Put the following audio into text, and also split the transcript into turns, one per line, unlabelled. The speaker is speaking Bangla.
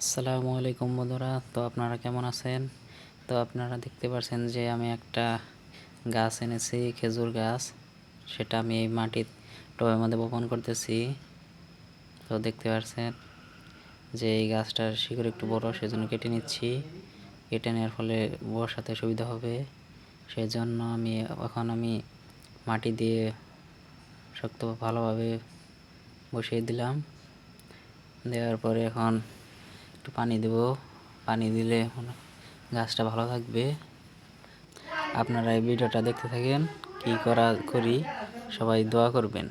আসসালামু আলাইকুম বন্ধুরা, তো আপনারা কেমন আছেন? তো আপনারা দেখতে পাচ্ছেন যে আমি একটা গাছ এনেছি, খেজুর গাছ। সেটা আমি এই মাটির টবের মধ্যে বপন করতেছি। তো দেখতে পাচ্ছেন যে এই গাছটার শিকড় একটু বড়, সেজন্য কেটে নিচ্ছি। কেটে নেওয়ার ফলে বসাতে সুবিধা হবে। সেই জন্য আমি এখন আমি মাটি দিয়ে শক্ত ভালোভাবে বসিয়ে দিলাম। দেওয়ার পরে এখন একটু পানি দেব। পানি দিলে গাছটা ভালো থাকবে। আপনারা এই ভিডিওটা দেখতে থাকেন। কি করা করি, সবাই দোয়া করবেন।